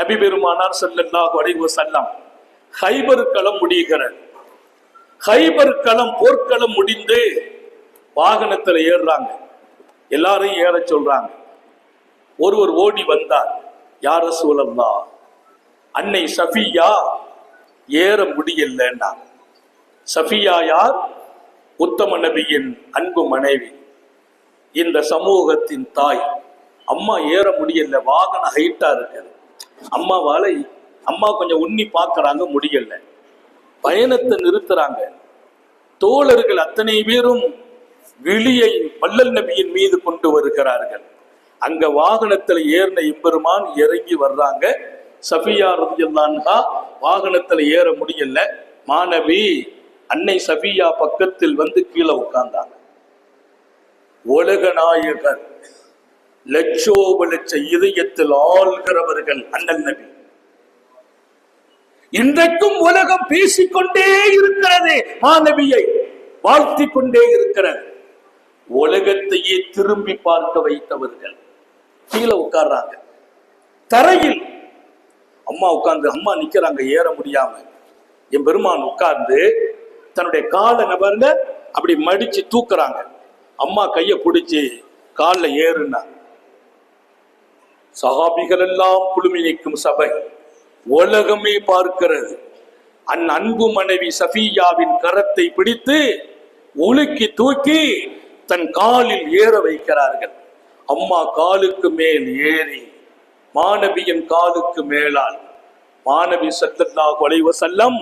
நபி பெருமானார் ஸல்லல்லாஹு அலைஹி வஸல்லம் ஹைபர் களம் முடிகிறது. ஹைபர் களம் போர்க்களம் முடிந்து வாகனத்துல ஏறுறாங்க. எல்லாரையும் ஏற சொல்றாங்க. ஒருவர் ஓடி வந்தார். யார சூழல்லா அன்னை சஃபியா ஏற முடியலன்னா சஃபியா யார்? உத்தம நபியின் அன்பு மனைவி. இந்த சமூகத்தின் தாய் அம்மா ஏற முடியல வாகன ஹைட்டா இருக்குது. அம்மாவால அம்மா கொஞ்சம் உண்ணி பார்க்கறாங்க முடியல. பயணத்தை நிறுத்துறாங்க. தோழர்கள் அத்தனை பேரும் விழியை வள்ளல் நபியின் மீது கொண்டு வருகிறார்கள். அங்க வாகனத்துல ஏறின எம்பெருமான் இறங்கி வர்றாங்க. சஃபியா ரதியல்லான்ஹா வாகனத்துல ஏற முடியல. மாணவி அன்னை சஃபியா பக்கத்தில் வந்து கீழே உட்கார்ந்தாங்க. உலக நாயகர் லட்சோப லட்ச இதயத்தில் ஆள்கிறவர்கள் அண்ணல் நபி. இன்றைக்கும் உலகம் பேசிக்கொண்டே இருக்கிறது மாணவியை வாழ்த்தி கொண்டே இருக்கிறது. உலகத்தையே திரும்பி பார்க்க வைத்தவர்கள் கீழே உட்கார்றாங்க. தரையில் அம்மா உட்கார்ந்து அம்மா நிக்கிறாங்க ஏற முடியாம. என் பெருமான் உட்கார்ந்து தன்னுடைய காலை நபர்ல அப்படி மடிச்சு தூக்குறாங்க. அம்மா கைய பிடிச்சி காலில் ஏறுனா சகாபிகள் எல்லாம் குழுமி நிற்கும் சபை உலகமே பார்க்கிறது. அந் அன்பு மனைவி சஃபியாவின் கரத்தை பிடித்து உலுக்கி தூக்கி தன் காலில் ஏற வைக்கிறார்கள். அம்மா காலுக்கு மேல் ஏறி மாணவியின் காலுக்கு மேலால் மாணவி சத்தல்லா அலைஹி செல்லம்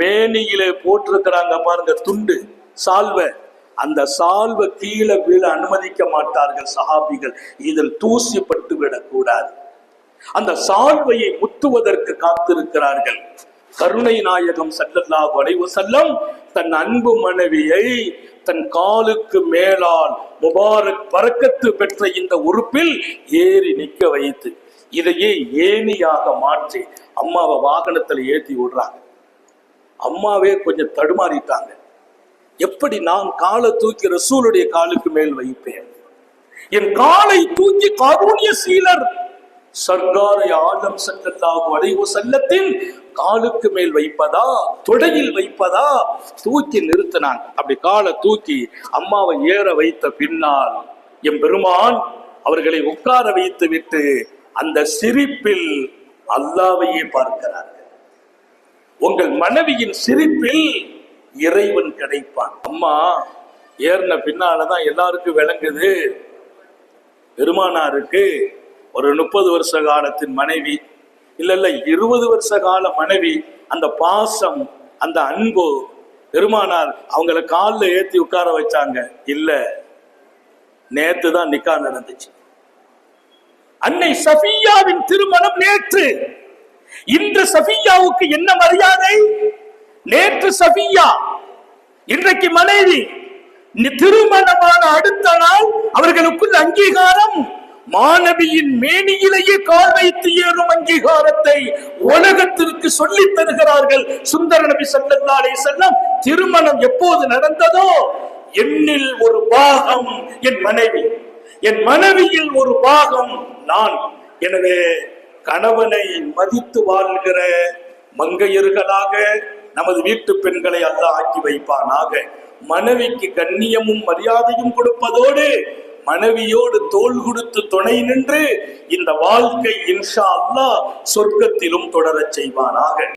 மேனியிலே போட்டிருக்கிறாங்க பாருங்க துண்டு சால்வை. அந்த சால்வை கீழே விழ அனுமதிக்க மாட்டார்கள் சஹாபிகள். இதில் தூசிப்பட்டு விடக்கூடாது. அந்த சால்வையை முத்துவதற்கு காத்திருக்கிறார்கள். கருணை நாயகம் சல்லல்லாஹு வளைவு செல்லம் தன் அன்பு மனைவியை தன் காலுக்கு மேலால் முபாரக் பறக்கத்து பெற்ற இந்த உறுப்பில் ஏறி நிற்க வைத்து இதையே ஏணியாக மாற்றி அம்மாவை வாகனத்துல ஏற்றி விடுறாங்க. அம்மாவே கொஞ்சம் தடுமாறிட்டாங்க. எப்படி நான் காலை தூக்கி ரசூலுடைய காலுக்கு மேல் வைப்பேன்? என் காலை தூக்கி காரூணிய சீலர் சர்க்காரை ஆழம் சட்டத்தாகும் அடைவு செல்லத்தில் காலுக்கு மேல் வைப்பதா? தொடையில் வைப்பதா? தூக்கி நிறுத்தினாங்க அப்படி காலை தூக்கி அம்மாவை ஏற வைத்த பின்னால் என் பெருமான் அவர்களை உட்கார வைத்து விட்டு அந்த சிரிப்பில் அல்லாவையே பார்க்கிறார்கள். உங்கள் மனைவியின் சிரிப்பில் இறைவன் கிடைப்பான். அம்மா ஏறின பின்னாலதான் எல்லாருக்கும் விளங்குது. பெருமானாருக்கு ஒரு முப்பது வருஷ காலத்தின் மனைவி இல்ல இல்ல இருபது வருஷ கால மனைவி அந்த பாசம் அந்த அன்பு பெருமானார் அவங்கள காலில் ஏத்தி உட்கார வச்சாங்க. இல்ல நேத்து தான் நிக்கா நடந்துச்சு. அன்னை சஃபியாவின் திருமணம் நேற்று. இன்று சஃபியாவுக்கு என்ன மரியாதை? நேற்று சபியா இன்றைக்கு மனைவி திருமணமான அடுத்த நாள் அவர்களுக்குள் அங்கீகாரம் மாணவியின் மேனியிலேயே கால் வைத்து ஏறும் அங்கீகாரத்தை உலகத்திற்கு சொல்லித் தருகிறார்கள். சுந்தர நபி ஸல்லல்லாஹு செல்லம் திருமணம் எப்போது நடந்ததோ? என்னில் ஒரு பாகம் என் மனைவி என் மனைவியில் ஒரு பாகம் நான். எனவே கணவனை மதித்து வாழ்கிற மங்கையர்களாக நமது வீட்டு பெண்களை அல்ல ஆக்கி வைப்பானாக. மனைவிக்கு கண்ணியமும் மரியாதையும் கொடுப்பதோடு மனைவியோடு தோள் கொடுத்து துணை நின்று இந்த வாழ்க்கை இன்ஷா அல்லாஹ் சொர்க்கத்திலும் தொடரச் செய்வானாக.